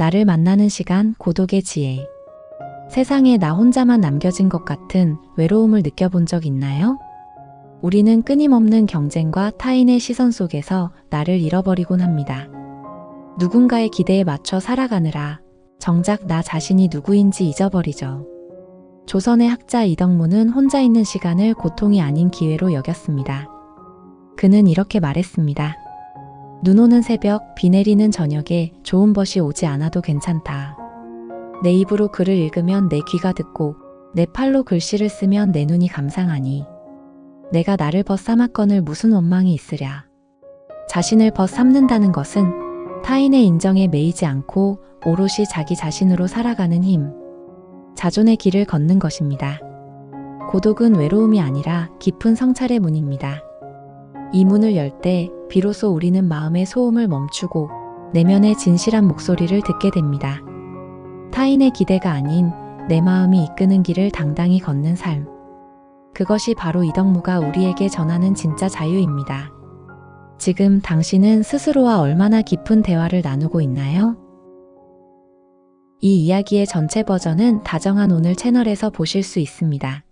나를 만나는 시간, 고독의 지혜. 세상에 나 혼자만 남겨진 것 같은 외로움을 느껴본 적 있나요? 우리는 끊임없는 경쟁과 타인의 시선 속에서 나를 잃어버리곤 합니다. 누군가의 기대에 맞춰 살아가느라 정작 나 자신이 누구인지 잊어버리죠. 조선의 학자 이덕무는 혼자 있는 시간을 고통이 아닌 기회로 여겼습니다. 그는 이렇게 말했습니다. 눈 오는 새벽, 비 내리는 저녁에 좋은 벗이 오지 않아도 괜찮다. 내 입으로 글을 읽으면 내 귀가 듣고 내 팔로 글씨를 쓰면 내 눈이 감상하니 내가 나를 벗삼았건을 무슨 원망이 있으랴. 자신을 벗삼는다는 것은 타인의 인정에 매이지 않고 오롯이 자기 자신으로 살아가는 힘, 자존의 길을 걷는 것입니다. 고독은 외로움이 아니라 깊은 성찰의 문입니다. 이 문을 열 때 비로소 우리는 마음의 소음을 멈추고 내면의 진실한 목소리를 듣게 됩니다. 타인의 기대가 아닌 내 마음이 이끄는 길을 당당히 걷는 삶. 그것이 바로 이덕무가 우리에게 전하는 진짜 자유입니다. 지금 당신은 스스로와 얼마나 깊은 대화를 나누고 있나요? 이 이야기의 전체 버전은 다정한 오늘 채널에서 보실 수 있습니다.